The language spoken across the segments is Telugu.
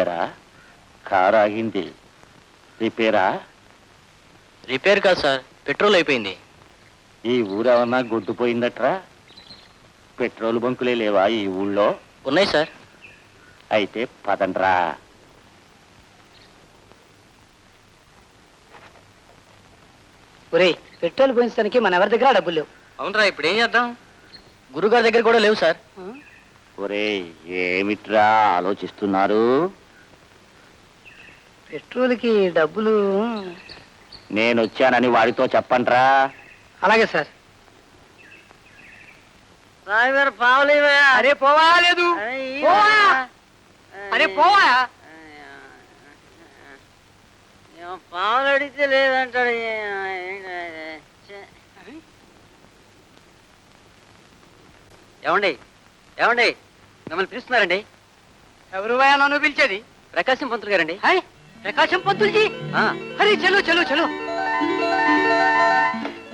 ఏరా? కారు ఆగింది. రిపేరా? రిపేర్ కాదు సార్ పెట్రోల్ అయిపోయింది. ఈ ఊరేమన్నా గొడ్డుపోయిందట్రా? పెట్రోల్ బంకులే లేవా ఈ ఊళ్ళో? ఉన్నాయి సార్. అయితే పదండ్రా. ఒరేయ్ పెట్రోల్ పోయించడానికి మన ఎవరి దగ్గర డబ్బులు లేవు? అవునరా ఇప్పుడు ఏం చేద్దాం? గురుగారి దగ్గర కూడా లేవు సార్. ఒరేయ్ ఏమిట్రా ఆలోచిస్తున్నారు? పెట్రోల్కి డబ్బులు? నేను వచ్చానని వాడితో చెప్పండ్రా అలాగే సార్. అరే పోవా లేదు. పోవా. అరే పోవా. పావులు అడిగితే లేదంటాడు. ఏమండి? ఏమండి? మిమ్మల్ని పిలుస్తున్నారండి? ఎవరు నన్ను పిలిచేది? ప్రకాశం పంతులు గారండి. హాయ్ ప్రకాశం పంతుల్జీ. ఆ, అరే చలో చలో చలో.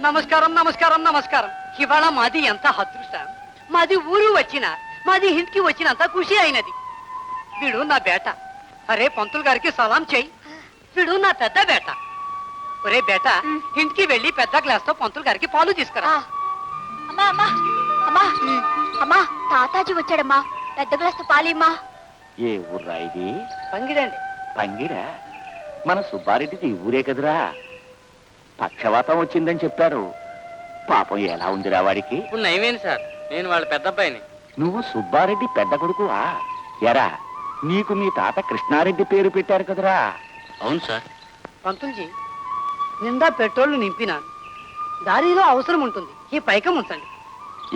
నమస్కారం నమస్కారం నమస్కారం. ఇవాళ మాది ఎంత అదృష్టం. మాది ఊరు వచ్చిన మాది ఇంటికి వచ్చినంత ఖుషి అయినది. వీడు నా బేట. అరే పంతులు గారికి సలాం చెయ్యి. వీడు నా పెద్ద బేట. ఒరే బేట ఇంటికి వెళ్ళి పెద్ద గ్లాస్తో పంతులు గారికి పాలు తీసుకురా. అమ్మా అమ్మా అమ్మా అమ్మా తాతాజీ వచ్చాడమ్మా. పెద్ద గ్లాస్ పాలిమ్మా ఏ ఊర్రా ఇది? పంగిడండి. పంగిరా మన సుబ్బారెడ్డిది ఊరే కదురా. పక్షవాతం వచ్చిందని చెప్పారు. పాపం ఎలా ఉందిరా వాడికి? ఇప్పుడు నయమేంది సార్ నేను వాళ్ళ పెద్ద అబ్బాయిని నువ్వు సుబ్బారెడ్డి పెద్ద కొడుకువా? ఎరా నీకు మీ తాత కృష్ణారెడ్డి పేరు పెట్టారు కదరా. అవును సార్. పంతుల్జీ నిండా పెట్రోల్ నింపినాను. దారిలో అవసరం ఉంటుంది. ఈ పైకం ఉంచండి.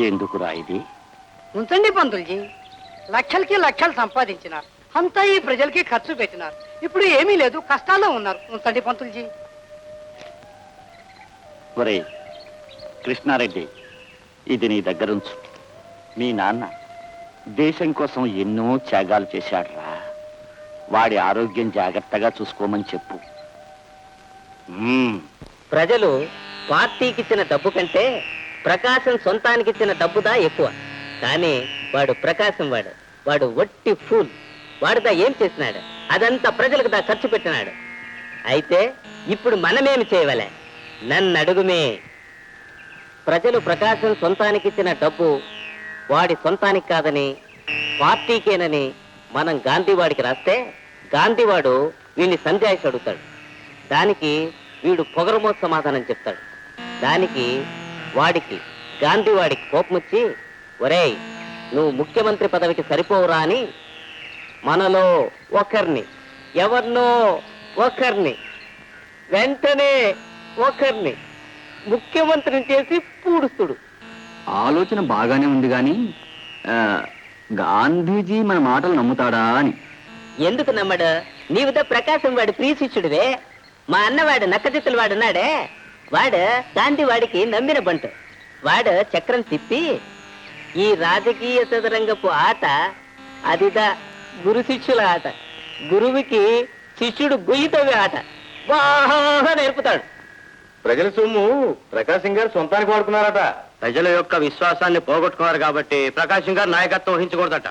ఎందుకురా ఇది? ఉంచండి పంతుల్జీ. లక్షలకి లక్షలు సంపాదించినారు. అంతా ఈ ప్రజలకి ఖర్చు పెట్టినారు. ఇప్పుడు ఏమీ లేదు కష్టాల్లో ఉన్నారు. ఉంచండి పంతుల్జీ. ఒరే కృష్ణారెడ్డి ఇది నీ దగ్గరుంచు. మీ నాన్న దేశం కోసం ఎన్నో త్యాగాలు చేశాడురా. వాడి ఆరోగ్యం జాగ్రత్తగా చూసుకోమని చెప్పు. ప్రజలు పార్టీకి ఇచ్చిన డబ్బు కంటే ప్రకాశం సొంతానికి ఇచ్చిన డబ్బుదా ఎక్కువ. కానీ వాడు ప్రకాశం వాడు. వాడు వట్టి ఫూల్. వాడుదా ఏం చేసినాడు అదంతా ప్రజలకు దా ఖర్చు పెట్టినాడు. అయితే ఇప్పుడు మనమేమి చేయవలే? నన్ను అడుగుమే. ప్రజలు ప్రకాశం సొంతానికి ఇచ్చిన డబ్బు వాడి సొంతానికి కాదని పార్టీకేనని మనం గాంధీవాడికి రాస్తే గాంధీవాడు వీడిని సంజాయిషి అడుగుతాడు. దానికి వీడు పొగరమో సమాధానం చెప్తాడు. దానికి వాడికి గాంధీవాడికి కోపమొచ్చి కోపం ఒరేయ్ నువ్వు ముఖ్యమంత్రి పదవికి సరిపోవురా అని మనలో ఒకరిని ఎవరినో ఒకరిని వెంటనే ఒకరిని ముఖ్యమంత్రిని చేసి పూడుస్తుడు. ఆలోచన బాగానే ఉంది కానీ గాంధీజీ మన మాటలు నమ్ముతాడా అని. ఎందుకు నమ్మడు? నీవుతో ప్రకాశం వాడి ప్రియశిష్యుడివే మా అన్నవాడు నక్కజిత్తులు వాడున్నాడే వాడు గాంధీ వాడికి నమ్మిన బంటు. వాడు చక్రం తిప్పి ఈ రాజకీయ చదరంగపు ఆట అదిదా గురు శిష్యుల ఆట. గురువుకి శిష్యుడు గొయ్యితోవే ఆట. బాగా నేర్పుతాడు. ప్రజల సొమ్ము ప్రకాశం గారు సొంతానికి వాడుకున్నారట. ప్రజల యొక్క విశ్వాసాన్ని పోగొట్టుకున్నారు కాబట్టి ప్రకాశం గారు నాయకత్వం వహించకూడదట.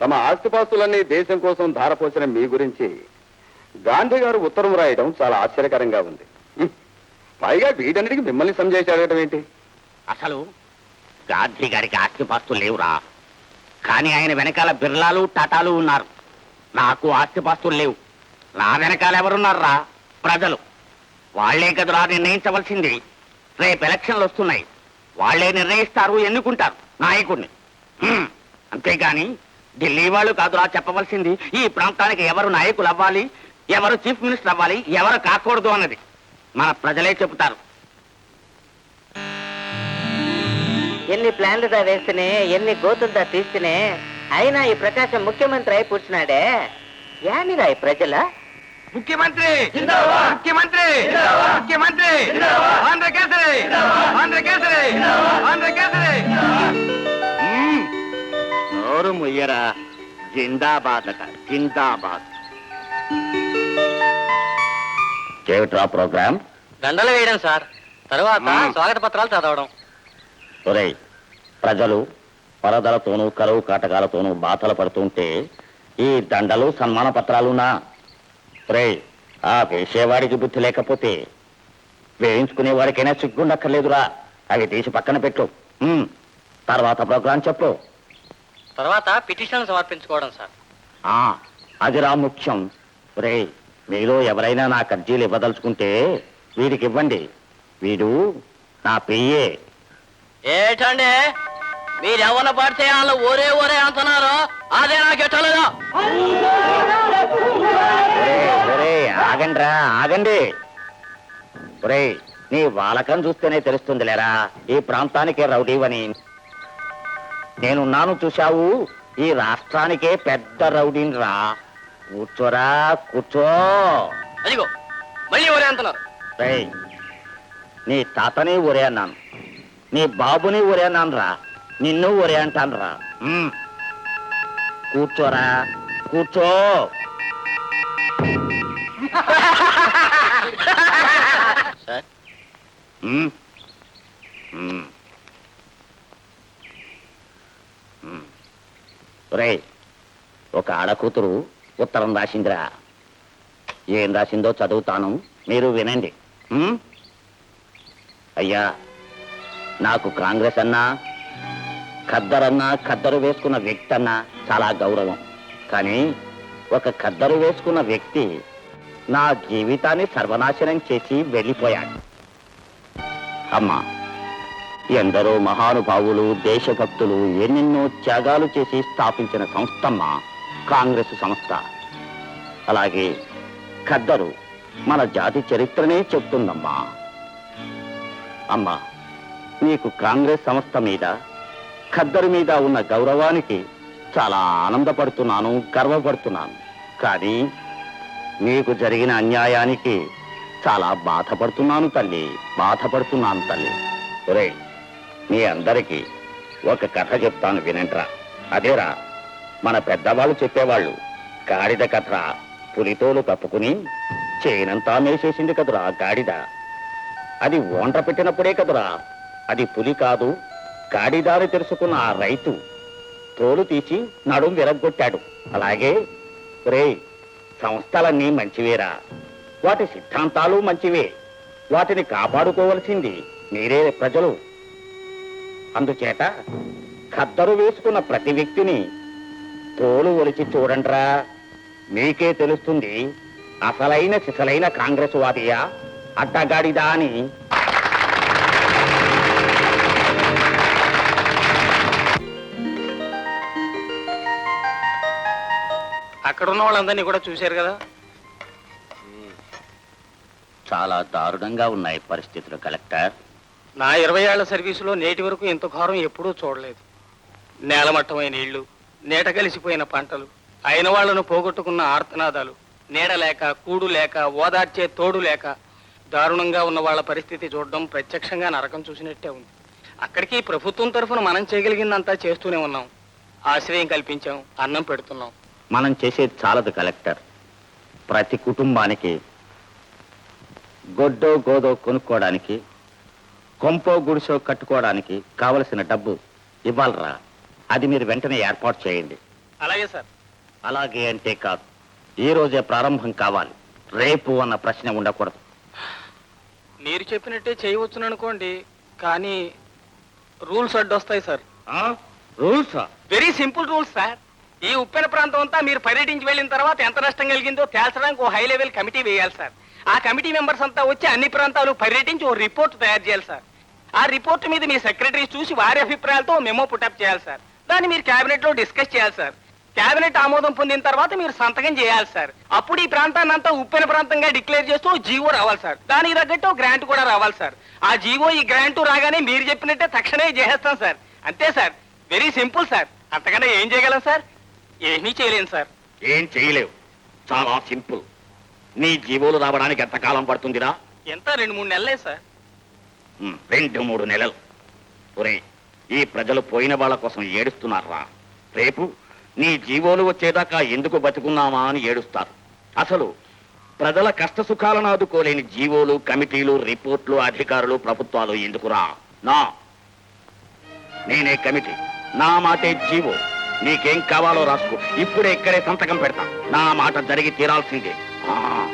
తమ ఆస్తిపాస్తులన్నీ దేశం కోసం ధారపోసిన మీ గురించి గాంధీ గారు ఉత్తరం రాయడం చాలా ఆశ్చర్యకరంగా ఉంది. పైగా వీటన్నిటికీ మిమ్మల్ని సంజాయిషి అడగడం ఏంటి? అసలు గాంధీ గారికి ఆస్తిపాస్తులు లేవురా. కానీ ఆయన వెనకాల బిర్లాలు టాటాలు ఉన్నారు. నాకు ఆస్తిపాస్తులు లేవు. నా వెనకాల ఎవరున్నారా? ప్రజలు. వాళ్ళే కదురా నిర్ణయించవలసింది. రేపు ఎలక్షన్లు వస్తున్నాయి. వాళ్ళే నిర్ణయిస్తారు ఎన్నుకుంటారు నాయకుడిని. అంతేగాని ఢిల్లీ వాళ్ళు కాదురా చెప్పవలసింది. ఈ ప్రాంతానికి ఎవరు నాయకులు అవ్వాలి? ఎవరు చీఫ్ మినిస్టర్ అవ్వాలి? ఎవరు కాకూడదు అన్నది. మన ప్రజలే చెబుతారు. ఎన్ని ప్లాన్లు దా వేస్తేనే ఎన్ని గోతులు దా తీస్తేనే అయినా ఈ ప్రకాశం ముఖ్యమంత్రి అయి కూర్చున్నాడే. యానిరా ఈ ప్రజల? ముఖ్యమంత్రి! ముఖ్యమంత్రి! ముఖ్యమంత్రి! ఆంధ్రకేసరి ఆంధ్రకేసరి ఆంధ్రకేసరి మ్మ్. నోరు ముయ్యరా. జిందాబాద్ అట జిందాబాద్. ఏమిట్రా ప్రోగ్రామ్? దండలు వేయడం సార్. తర్వాత. స్వాగత పత్రాలు చదవడం. ఒరేయ్ ప్రజలు పరదలతోనూ కరువు కాటకాలతోనూ బాధలు పడుతుంటే ఈ దండలు సన్మాన పత్రాలునా రే ఆ వేసేవాడికి బుద్ధి లేకపోతే వేయించుకునే వాడికైనా సిగ్గుండక్కర్లేదురా. అవి తీసి పక్కన పెట్టు. తర్వాత ప్రోగ్రాం చెప్పు. తర్వాత పిటిషన్ సమర్పించుకోవడం సార్. ఆ అదిరా ముఖ్యం. రే మీలో ఎవరైనా నా కర్జీలు ఇవ్వదలుచుకుంటే వీడికి ఇవ్వండి. వీడు నా పెయ్యే ఏటండి? మీరు ఎవరిని పడితే వాళ్ళు ఒరే ఒరే అంటున్నారు అదే నాకు ఎట్టలేదా. ఆగండ్రా ఆగండి. ఒరే నీ వాలకం చూస్తేనే తెలుస్తుంది లేరా ఈ ప్రాంతానికే రౌడీవని. నేనున్నాను చూశావు ఈ రాష్ట్రానికే పెద్ద రౌడీని రా కూర్చోరా కూర్చో. అదిగో మళ్ళీ ఒరే అంటున్నారు. రేయ్ నీ తాతని ఒరే అన్నాను. నీ బాబుని ఒరే అన్నాను రా నిన్ను ఒరే అంటాను రా ఉమ్. కూర్చోరా కూర్చో. సార్. ఒరేయ్ ఒక ఆడకూతురు ఉత్తరం రాసిందిరా. ఏం రాసిందో చదువుతాను మీరు వినండి? అయ్యా నాకు కాంగ్రెస్ అన్నా ఖద్దరన్నా ఖద్దరు వేసుకున్న వ్యక్తి అన్నా చాలా గౌరవం. కానీ ఒక ఖద్దరు వేసుకున్న వ్యక్తి నా జీవితాన్ని సర్వనాశనం చేసి వెళ్ళిపోయాడు. అమ్మా ఎందరో మహానుభావులు దేశభక్తులు ఎన్నెన్నో త్యాగాలు చేసి స్థాపించిన సంస్థమ్మ కాంగ్రెస్ సంస్థ. అలాగే ఖద్దరు మన జాతి చరిత్రనే చెప్తుందమ్మా. అమ్మా నీకు కాంగ్రెస్ సంస్థ మీద ఖద్దరు మీద ఉన్న గౌరవానికి చాలా ఆనందపడుతున్నాను గర్వపడుతున్నాను. కానీ నీకు జరిగిన అన్యాయానికి చాలా బాధపడుతున్నాను తల్లి బాధపడుతున్నాను తల్లి. ఒరేయ్ మీ అందరికీ ఒక కథ చెప్తాను వినంట్రా. అదేరా మన పెద్దవాళ్ళు చెప్పేవాళ్ళు గాడిద కథ పులితోలు కప్పుకుని చేనంతా మేసేసింది కదురా గాడిద. అది వంట పెట్టినప్పుడే కదురా. అది పులి కాదు గాడిదారి తెలుసుకున్న ఆ రైతు తోలు తీసి నడుం విరగ్గొట్టాడు. అలాగే రే సంస్థలన్నీ మంచివేరా. వాటి సిద్ధాంతాలు మంచివే. వాటిని కాపాడుకోవలసింది మీరే ప్రజలు. అందుచేత ఖద్దరు వేసుకున్న ప్రతి వ్యక్తిని తోలు ఒలిచి చూడండిరా. మీకే తెలుస్తుంది అసలైన సిసలైన కాంగ్రెస్ వాదియా అడ్డగాడిదా అని అక్కడ ఉన్న వాళ్ళందరినీ కూడా చూశారు కదా. చాలా దారుణంగా ఉన్నాయి పరిస్థితులు కలెక్టర్. నా ఇరవై ఏళ్ళ సర్వీసులో నేటి వరకు ఇంత ఘోరం ఎప్పుడూ చూడలేదు. నేలమట్టమైన ఇళ్ళు నీట కలిసిపోయిన పంటలు అయిన వాళ్ళను పోగొట్టుకున్న ఆర్తనాదాలు నీడ లేక కూడు లేక ఓదార్చే తోడు లేక దారుణంగా ఉన్న వాళ్ళ పరిస్థితి చూడడం ప్రత్యక్షంగా నరకం చూసినట్టే ఉంది. అక్కడికి ప్రభుత్వం తరఫున మనం చేయగలిగిందంతా చేస్తూనే ఉన్నాం. ఆశ్రయం కల్పించాం అన్నం పెడుతున్నాం. మనం చేసేది చాలదు కలెక్టర్. ప్రతి కుటుంబానికి గొడ్డో గోదో కొనుక్కోవడానికి కొంపో గుడిసో కట్టుకోవడానికి కావలసిన డబ్బు ఇవ్వాలరా. అది మీరు వెంటనే ఏర్పాటు చేయండి. అలాగే సార్. అలాగే అంటే కాదు. ఈ రోజే ప్రారంభం కావాలి. రేపు అన్న ప్రశ్న ఉండకూడదు. మీరు చెప్పినట్టే చేయవచ్చును అనుకోండి కానీ rules అడ్డొస్తాయి sir. Rules? Very simple rules sir. ఈ ఉప్పెన ప్రాంతం అంతా మీరు పర్యటించి వెళ్ళిన తర్వాత ఎంత నష్టం కలిగిందో తేల్చడానికి ఓ హై లెవెల్ కమిటీ వేయాలి సార్. ఆ కమిటీ మెంబర్స్ అంతా వచ్చి అన్ని ప్రాంతాలు పర్యటించి ఓ రిపోర్ట్ తయారు చేయాలి సార్. ఆ రిపోర్ట్ మీద మీ సెక్రటరీ చూసి వారి అభిప్రాయాలతో మెమో పుటప్ చేయాలి సార్. దాన్ని మీరు కేబినెట్లో డిస్కస్ చేయాలి సార్. కేబినెట్ ఆమోదం పొందిన తర్వాత మీరు సంతకం చేయాలి సార్. అప్పుడు ఈ ప్రాంతాన్ని అంతా ఉప్పెన ప్రాంతంగా డిక్లేర్ చేస్తూ జీవో రావాలి సార్. దానికి తగ్గట్టు గ్రాంట్ కూడా రావాలి సార్. ఆ జీవో ఈ గ్రాంట్ రాగానే మీరు చెప్పినట్టే తక్షణమే చేసేస్తాం సార్. అంతే సార్. Very simple sir. అంతకన్నా ఏం చేయగలం సార్? ఏమీ చేయలేను సార్. ఏం చేయలేవు. చాలా సింపుల్. నీ జీవోలు రావడానికి ఎంతకాలం పడుతుందిరా? ఎంత? రెండు మూడు నెలలే సార్. ఉమ్, రెండు మూడు నెలలు. ఒరే ఈ ప్రజలు పోయిన వాళ్ళ కోసం ఏడుస్తున్నారా? రేపు నీ జీవోలు వచ్చేదాకా ఎందుకు బతుకున్నామా అని ఏడుస్తారు. అసలు ప్రజల కష్ట సుఖాలను ఆదుకోలేని జీవోలు కమిటీలు రిపోర్ట్లు అధికారులు ప్రభుత్వాలు ఎందుకురా? నా నేనే కమిటీ. నా మాటే జీవో. నీకేం కావాలో రాసుకో. ఇప్పుడే ఇక్కడే సంతకం పెడతా. నా మాట జరిగి తీరాల్సిందే. ఆ.